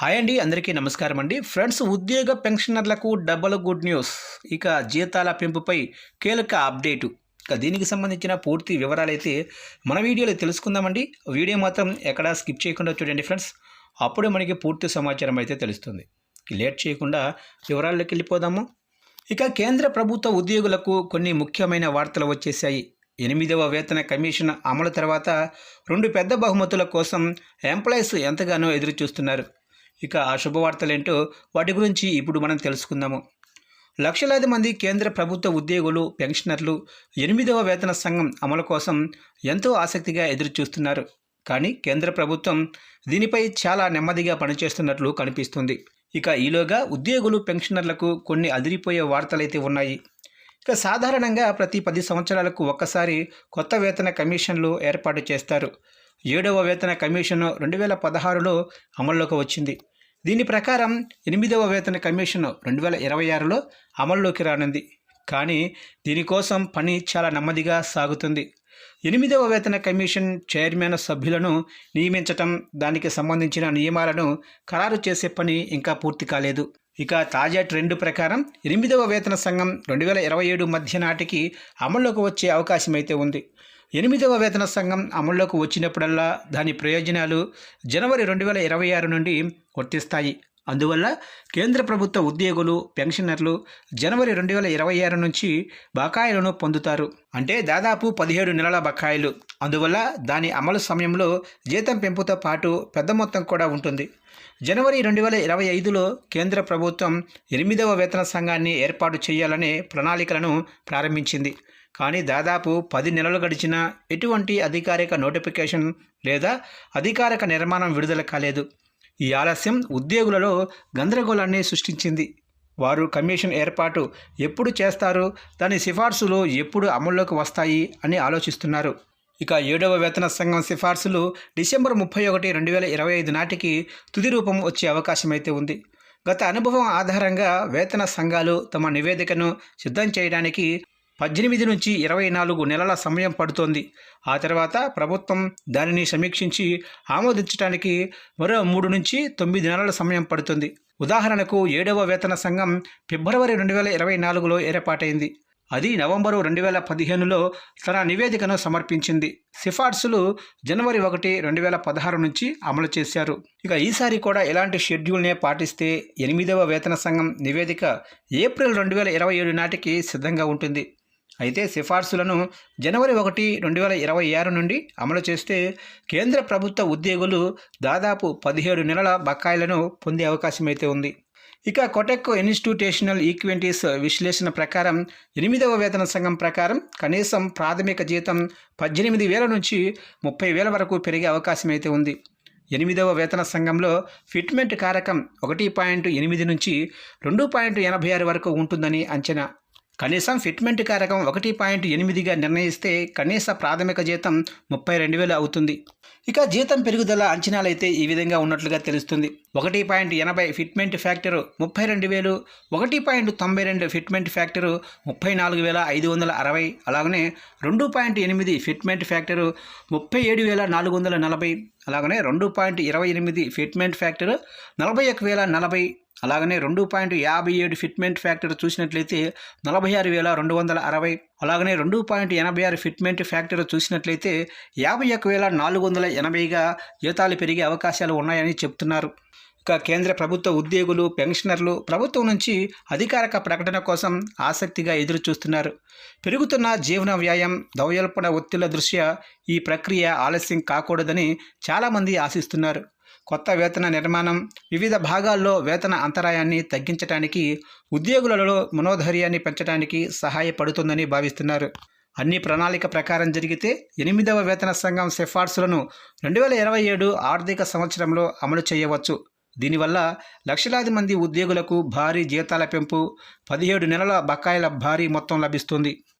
Hi అండి అందరికీ నమస్కారం అండి. ఫ్రెండ్స్ ఉద్యోగ పెన్షనర్లకు డబల్ గుడ్ న్యూస్ ఇక జీతాల పెంపుపై కీలక అప్డేటు ఇక దీనికి సంబంధించిన పూర్తి వివరాలైతే మన వీడియోలో తెలుసుకుందామండి. వీడియో మాత్రం ఎక్కడా స్కిప్ చేయకుండా చూడండి ఫ్రెండ్స్. అప్పుడే మనకి పూర్తి సమాచారం అయితే తెలుస్తుంది. లేట్ చేయకుండా వివరాల్లోకి వెళ్ళిపోదాము. ఇక కేంద్ర ప్రభుత్వ ఉద్యోగులకు కొన్ని ముఖ్యమైన వార్తలు వచ్చేసాయి ఎనిమిదవ వేతన కమిషన్ అమలు తర్వాత రెండు పెద్ద బహుమతుల కోసం ఎంప్లాయీస్ ఎంతగానో ఎదురు చూస్తున్నారు ఇక ఆ శుభవార్తలేంటో వాటి గురించి ఇప్పుడు మనం తెలుసుకుందాము. లక్షలాది మంది కేంద్ర ప్రభుత్వ ఉద్యోగులు పెన్షనర్లు ఎనిమిదవ వేతన సంఘం అమలు కోసం ఎంతో ఆసక్తిగా ఎదురుచూస్తున్నారు. కానీ కేంద్ర ప్రభుత్వం దీనిపై చాలా నెమ్మదిగా పనిచేస్తున్నట్లు కనిపిస్తుంది. ఇక ఈలోగా ఉద్యోగులు పెన్షనర్లకు కొన్ని అదిరిపోయే వార్తలైతే ఉన్నాయి. ఇక సాధారణంగా ప్రతి పది సంవత్సరాలకు ఒక్కసారి కొత్త వేతన కమిషన్లు ఏర్పాటు చేస్తారు. ఏడవ వేతన కమిషన్ రెండు వేల పదహారులో అమల్లోకి వచ్చింది. దీని ప్రకారం ఎనిమిదవ వేతన కమిషన్ రెండు వేల ఇరవై ఆరులో అమల్లోకి రానుంది. కానీ దీనికోసం పని చాలా నెమ్మదిగా సాగుతుంది. ఎనిమిదవ వేతన కమిషన్ చైర్మన్ సభ్యులను నియమించటం దానికి సంబంధించిన నియమాలను ఖరారు చేసే పని ఇంకా పూర్తి కాలేదు. ఇక తాజా ట్రెండ్ ప్రకారం ఎనిమిదవ వేతన సంఘం రెండు వేల ఇరవై ఏడు మధ్య నాటికి అమల్లోకి వచ్చే అవకాశం అయితే ఉంది. ఎనిమిదవ వేతన సంఘం అమల్లోకి వచ్చినప్పుడల్లా దాని ప్రయోజనాలు జనవరి రెండు వేల ఇరవై ఆరు నుండి వర్తిస్తాయి. అందువల్ల కేంద్ర ప్రభుత్వ ఉద్యోగులు పెన్షనర్లు జనవరి రెండు వేల ఇరవై ఆరు నుంచి బకాయిలను పొందుతారు. అంటే దాదాపు పదిహేడు నెలల బకాయిలు. అందువల్ల దాని అమలు సమయంలో జీతం పెంపుతో పాటు పెద్ద మొత్తం కూడా ఉంటుంది. జనవరి రెండు వేల ఇరవై ఐదులో కేంద్ర ప్రభుత్వం ఎనిమిదవ వేతన సంఘాన్ని ఏర్పాటు చేయాలనే ప్రణాళికలను ప్రారంభించింది. కానీ దాదాపు పది నెలలు గడిచినా ఎటువంటి అధికారిక నోటిఫికేషన్ లేదా అధికారిక నిర్మాణం విడుదల కాలేదు. ఈ ఆలస్యం ఉద్యోగులలో గందరగోళాన్ని సృష్టించింది. వారు కమిషన్ ఏర్పాటు ఎప్పుడు చేస్తారు దాని సిఫార్సులు ఎప్పుడు అమల్లోకి వస్తాయి అని ఆలోచిస్తున్నారు. ఇక ఏడవ వేతన సంఘం సిఫార్సులు డిసెంబర్ ముప్పై ఒకటి రెండు వేల ఇరవై ఐదు నాటికి తుది రూపం వచ్చే అవకాశం అయితే ఉంది. గత అనుభవం ఆధారంగా వేతన సంఘాలు తమ నివేదికను సిద్ధం చేయడానికి పద్దెనిమిది నుంచి ఇరవై నాలుగు నెలల సమయం పడుతోంది. ఆ తర్వాత ప్రభుత్వం దానిని సమీక్షించి ఆమోదించడానికి మరో మూడు నుంచి తొమ్మిది నెలల సమయం పడుతుంది. ఉదాహరణకు ఏడవ వేతన సంఘం ఫిబ్రవరి రెండు వేల ఇరవై నాలుగులో ఏర్పాటైంది. అది నవంబరు రెండు వేల పదిహేనులో తన నివేదికను సమర్పించింది. సిఫార్సులు జనవరి ఒకటి రెండు వేల పదహారు నుంచి అమలు చేశారు. ఇక ఈసారి కూడా ఎలాంటి షెడ్యూల్నే పాటిస్తే ఎనిమిదవ వేతన సంఘం నివేదిక ఏప్రిల్ రెండు వేల ఇరవై ఏడు నాటికి సిద్ధంగా ఉంటుంది. అయితే సిఫార్సులను జనవరి ఒకటి రెండు వేల ఇరవై ఆరు నుండి అమలు చేస్తే కేంద్ర ప్రభుత్వ ఉద్యోగులు దాదాపు పదిహేడు నెలల బకాయిలను పొందే అవకాశం అయితే ఉంది. ఇక కొటెక్కో ఇన్స్టిట్యూటేషనల్ ఈక్వెంటీస్ విశ్లేషణ ప్రకారం ఎనిమిదవ వేతన సంఘం ప్రకారం కనీసం ప్రాథమిక జీతం పద్దెనిమిది వేల నుంచి ముప్పై వేల వరకు పెరిగే అవకాశం అయితే ఉంది. ఎనిమిదవ వేతన సంఘంలో ఫిట్మెంట్ కారకం ఒకటి పాయింట్ ఎనిమిది నుంచి రెండు పాయింట్ ఎనభై ఆరు వరకు ఉంటుందని అంచనా. కనీసం ఫిట్మెంట్ కారకం ఒకటి పాయింట్ ఎనిమిదిగా నిర్ణయిస్తే కనీస ప్రాథమిక జీతం ముప్పై రెండు వేలు అవుతుంది. ఇక జీతం పెరుగుదల అంచనాలు అయితే ఈ విధంగా ఉన్నట్లుగా తెలుస్తుంది. ఒకటి పాయింట్ ఎనభై ఫిట్మెంట్ ఫ్యాక్టరు ముప్పై రెండు వేలు ఒకటి పాయింట్ తొంభై రెండు ఫిట్మెంట్ ఫ్యాక్టరు ముప్పై నాలుగు వేల ఐదు వందల అరవై అలాగనే రెండు పాయింట్ ఎనిమిది ఫిట్మెంట్ ఫ్యాక్టరు ముప్పై ఏడు వేల నాలుగు వందల నలభై. అలాగనే రెండు పాయింట్ ఇరవై ఎనిమిది ఫిట్మెంట్ ఫ్యాక్టర్ నలభై ఒక వేల నలభై అలాగనే రెండు పాయింట్ యాభై ఏడు ఫిట్మెంట్ ఫ్యాక్టర్ చూసినట్లయితే నలభై ఆరు వేల రెండు వందల అరవై అలాగనే రెండు పాయింట్ ఎనభై ఆరు ఫిట్మెంట్ ఫ్యాక్టర్ చూసినట్లయితే యాభై ఒక వేల నాలుగు వందల ఎనభైగా జీతాలు పెరిగే అవకాశాలు ఉన్నాయని చెప్తున్నారు. కేంద్ర ప్రభుత్వ ఉద్యోగులు పెన్షనర్లు ప్రభుత్వం నుంచి అధికారిక ప్రకటన కోసం ఆసక్తిగా ఎదురు చూస్తున్నారు పెరుగుతున్న జీవన వ్యాయం దౌయల్పన ఒత్తిళ్ళ దృష్ట్యా ఈ ప్రక్రియ ఆలస్యం కాకూడదని చాలామంది ఆశిస్తున్నారు. కొత్త వేతన నిర్మాణం వివిధ భాగాల్లో వేతన అంతరాయాన్ని తగ్గించడానికి ఉద్యోగులలో మనోధైర్యాన్ని పెంచడానికి సహాయపడుతుందని భావిస్తున్నారు. అన్ని ప్రణాళిక ప్రకారం జరిగితే ఎనిమిదవ వేతన సంఘం సిఫార్సులను రెండు వేల ఇరవై ఏడు ఆర్థిక సంవత్సరంలో అమలు చేయవచ్చు. దీనివల్ల లక్షలాది మంది ఉద్యోగులకు భారీ జీతాల పెంపు పదిహేడు నెలల బకాయిల భారీ మొత్తం లభిస్తుంది.